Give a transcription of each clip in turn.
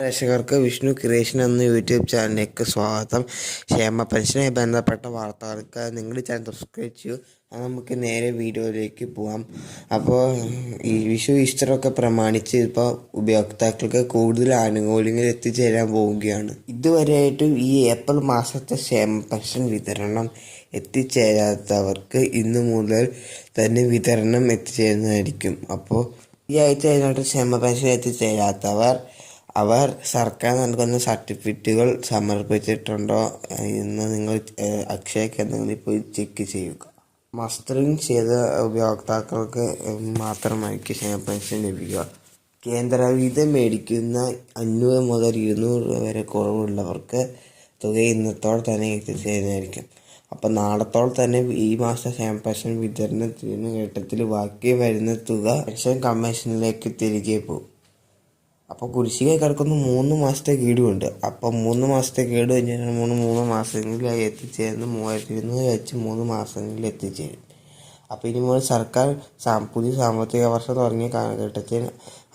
പ്രേക്ഷകർക്ക് വിഷ്ണു ക്രിയേഷൻ എന്ന യൂട്യൂബ് ചാനലിലേക്ക് സ്വാഗതം. ക്ഷേമ പെൻഷനുമായി ബന്ധപ്പെട്ട വാർത്തകൾക്ക് നിങ്ങൾ ചാനൽ സബ്സ്ക്രൈബ് ചെയ്യൂ. അത് നമുക്ക് നേരെ വീഡിയോയിലേക്ക് പോവാം. അപ്പോൾ ഈ വിഷു ഈസ്റ്ററൊക്കെ പ്രമാണിച്ച് ഇപ്പോൾ ഉപയോക്താക്കൾക്ക് കൂടുതൽ ആനുകൂല്യങ്ങൾ എത്തിച്ചേരാൻ പോവുകയാണ്. ഇതുവരെയായിട്ടും ഈ ഏപ്രിൽ മാസത്തെ ക്ഷേമ പെൻഷൻ വിതരണം എത്തിച്ചേരാത്തവർക്ക് ഇന്ന് മുതൽ തന്നെ വിതരണം എത്തിച്ചേരുന്നതായിരിക്കും. അപ്പോൾ ഈ ആഴ്ച കഴിഞ്ഞിട്ട് ക്ഷേമ പെൻഷൻ എത്തിച്ചേരാത്തവർ അവർ സർക്കാർ നൽകുന്ന സർട്ടിഫിക്കറ്റുകൾ സമർപ്പിച്ചിട്ടുണ്ടോ എന്ന് നിങ്ങൾ അക്ഷയ കേന്ദ്രങ്ങളിൽ പോയി ചെക്ക് ചെയ്യുക. മസ്റ്ററിങ് ചെയ്ത ഉപയോക്താക്കൾക്ക് മാത്രമായിരിക്കും ക്ഷേമ പെൻഷൻ ലഭിക്കുക. കേന്ദ്രവിഹിതം മേടിക്കുന്ന അഞ്ഞൂറ് മുതൽ ഇരുന്നൂറ് രൂപ വരെ കുറവുള്ളവർക്ക് തുക ഇന്നത്തോടെ തന്നെ എത്തിച്ചേരുന്നതായിരിക്കും. അപ്പം നാളത്തോടെ തന്നെ ഈ മാസം ക്ഷേമ പെൻഷൻ വിതരണത്തിന് ഘട്ടത്തിൽ ബാക്കി വരുന്ന തുക പെൻഷൻ കമ്മീഷനിലേക്ക് തിരികെ പോകും. അപ്പോൾ കുരിശിക കിടക്കുന്ന മൂന്ന് മാസത്തെ ഗീടുണ്ട് അപ്പം മൂന്ന് മാസത്തെ ഗീഡ് കഴിഞ്ഞാൽ മൂന്ന് മൂന്ന് മാസങ്ങളിലായി എത്തിച്ചേരുന്ന. മൂവായിരത്തി ഇരുന്നൂറ് വെച്ച് മൂന്ന് മാസങ്ങളിൽ എത്തിച്ചേരും. അപ്പോൾ ഇനി മുതൽ സർക്കാർ പുതിയ സാമ്പത്തിക വർഷം തുടങ്ങിയ കാലഘട്ടത്തിൽ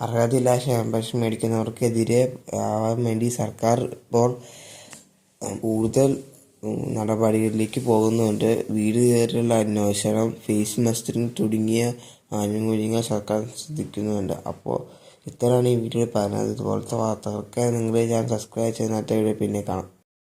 അർഹതയില്ലാത്ത ക്ഷേമ പെൻഷൻ മേടിക്കുന്നവർക്കെതിരെ ആവാൻ വേണ്ടി സർക്കാർ ഇപ്പോൾ കൂടുതൽ നടപടികളിലേക്ക് പോകുന്നുണ്ട്. വീട് കയറിയുള്ള അന്വേഷണം ഫേസ് മസ്റ്ററിങ് തുടങ്ങിയ ആനുകൂല്യങ്ങൾ സർക്കാർ ശ്രദ്ധിക്കുന്നുണ്ട്. അപ്പോൾ ഇത്രയാണ് ഈ വീഡിയോയിൽ പറഞ്ഞത്. ഇതുപോലത്തെ വാർത്തകൾക്ക് നിങ്ങൾ ഞാൻ സബ്സ്ക്രൈബ് ചെയ്യുന്ന വീഡിയോ പിന്നെ കാണാം.